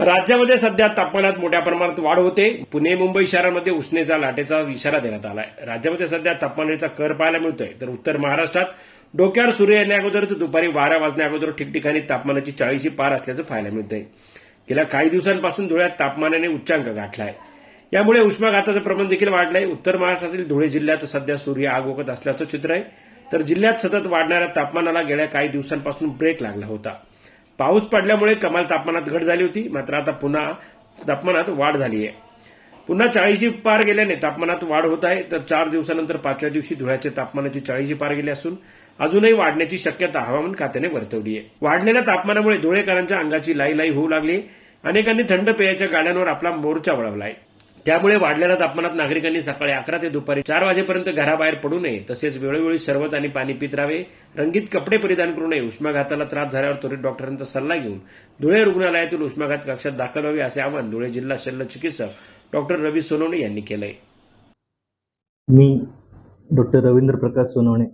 राज्यामध्ये सध्या तापमानात मोठ्या प्रमाणात वाढ होते. पुणे मुंबई शहरांमध्ये उष्णेचा लाटेचा इशारा देण्यात आलाय. राज्यामध्ये सध्या तापमानाचा कर पाहायला मिळतोय. तर उत्तर महाराष्ट्रात डोक्यावर सूर्य येण्याअगोदर दुपारी बारा वाजण्या अगोदर ठिकठिकाणी तापमानाची चाळीशी पार असल्याचं पाहायला मिळतंय. गेल्या काही दिवसांपासून धुळ्यात तापमानाने उच्चांक गाठलाय. यामुळे उष्माघाताचं प्रमाण देखील वाढलंय. उत्तर महाराष्ट्रातील धुळे जिल्ह्यात सध्या सूर्य आगोकत असल्याचं चित्र आहे. तर जिल्ह्यात सतत वाढणाऱ्या तापमानाला गेल्या काही दिवसांपासून ब्रेक लागला होता. पाऊस पडल्यामुळे कमाल तापमानात घट झाली होती. मात्र आता पुन्हा तापमानात वाढ झाली आहे. पुन्हा चाळीशी पार गेल्याने तापमानात वाढ होत आहे. तर चार दिवसानंतर पाचव्या दिवशी धुळ्याच्या तापमानाची चाळीशी पार गेली असून अजूनही वाढण्याची शक्यता हवामान खात्याने वर्तवली आहे. वाढलेल्या तापमानामुळे धुळेकरांच्या अंगाची लाई लाई होऊ लागली. अनेकांनी थंड पेयाच्या गाड्यांवर आपला मोर्चा वळवलाय त्यामुळे वाढलेल्या तापमानात नागरिकांनी सकाळी अकरा ते दुपारी चार वाजेपर्यंत घराबाहेर पडू नये तसेच वेळोवेळी सरबत आणि पाणी पित राहावे रंगीत कपडे परिधान करू नये उष्माघाताला त्रास झाल्यावर त्वरित डॉक्टरांचा सल्ला घेऊन धुळे रुग्णालयातील उष्माघात कक्षात दाखल व्हावे असे आवाहन धुळे जिल्हा शल्य चिकित्सक डॉक्टर रवी सोनवणे यांनी केलंय. मी डॉक्टर रवींद्र प्रकाश सोनवणे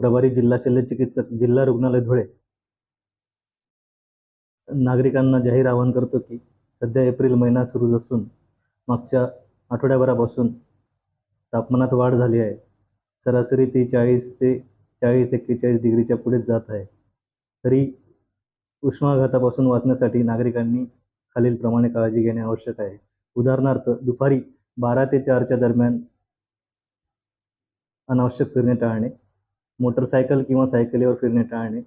प्रभारी जिल्हा शल्य चिकित्सक जिल्हा रुग्णालय धुळे. नागरिकांना जाहीर आवाहन करतो की सध्या एप्रिल महिना सुरू असून मागच्या आठवड्याभरापासून तापमानात वाढ झाली आहे. सरासरी ती चाळीस ते चाळीस एक्केचाळीस डिग्रीच्या पुढेच जात आहे. तरी उष्माघातापासून वाचण्यासाठी नागरिकांनी खालीलप्रमाणे काळजी घेणे आवश्यक आहे. उदाहरणार्थ दुपारी बारा ते चारच्या दरम्यान अनावश्यक फिरणे टाळणे मोटरसायकल किंवा सायकलीवर फिरणे टाळणे.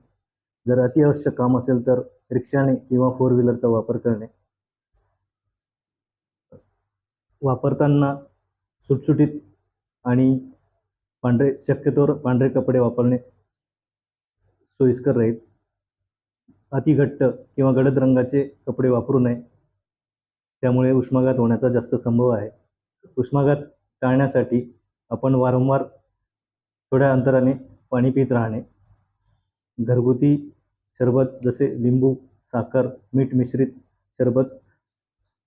जर अतिआवश्यक काम असेल तर रिक्षाने किंवा फोर व्हीलरचा वापर करणे. वापरताना सुटसुटीत आणि पांढरे शक्यतोवर पांढरे कपडे वापरणे सोयीस्कर राहील. अतिघट्ट किंवा गडद रंगाचे कपडे वापरू नये. त्यामुळे उष्माघात होण्याचा जास्त संभव आहे. उष्माघात टाळण्यासाठी आपण वारंवार थोड्या अंतराने पाणी पित राहणे. घरगुती सरबत जसे लिंबू साखर मीठ मिश्रित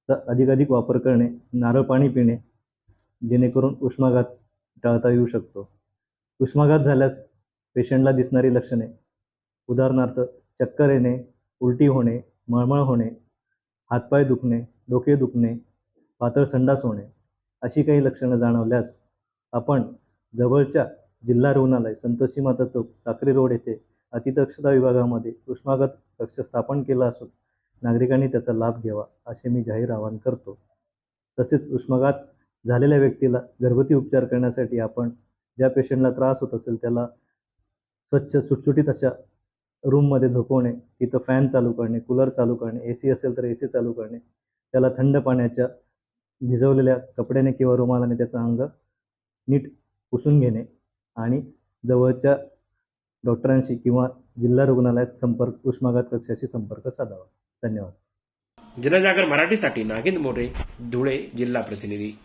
चा अधिकाधिक वापर करणे नारळ पाणी पिणे जेणेकरून उष्माघात टाळता येऊ शकतो. उष्माघात झाल्यास पेशंटला दिसणारी लक्षणे उदाहरणार्थ चक्कर येणे उलटी होणे मळमळ होणे हातपाय दुखणे डोके दुखणे पातळ संडास होणे अशी काही लक्षणं जाणवल्यास आपण जवळच्या जिल्हा रुग्णालय संतोषी माता चौक साक्री रोड येथे अतिदक्षता विभागामध्ये उष्माघात कक्ष स्थापन केला असून नागरिकांनी त्याचा लाभ घ्यावा असे मी जाहीर आवाहन करतो. तसेच उष्माघात झालेल्या व्यक्तीला घरगुती उपचार करण्यासाठी आपण ज्या पेशंटला त्रास होत असेल त्याला स्वच्छ सुटसुटीत अशा रूममध्ये झोपवणे तिथं फॅन चालू करणे कूलर चालू करणे ए सी असेल तर ए सी चालू करणे त्याला थंड पाण्याच्या भिजवलेल्या कपड्याने किंवा रुमालाने त्याचं अंग नीट पुसून घेणे आणि जवळच्या डॉक्टरांशी किंवा जिल्हा रुग्णालयात संपर्क उष्माघात कक्षाशी संपर्क साधावा. धन्यवाद. जनजागर मराठीसाठी नागिंद मोरे धुळे जिल्हा प्रतिनिधी.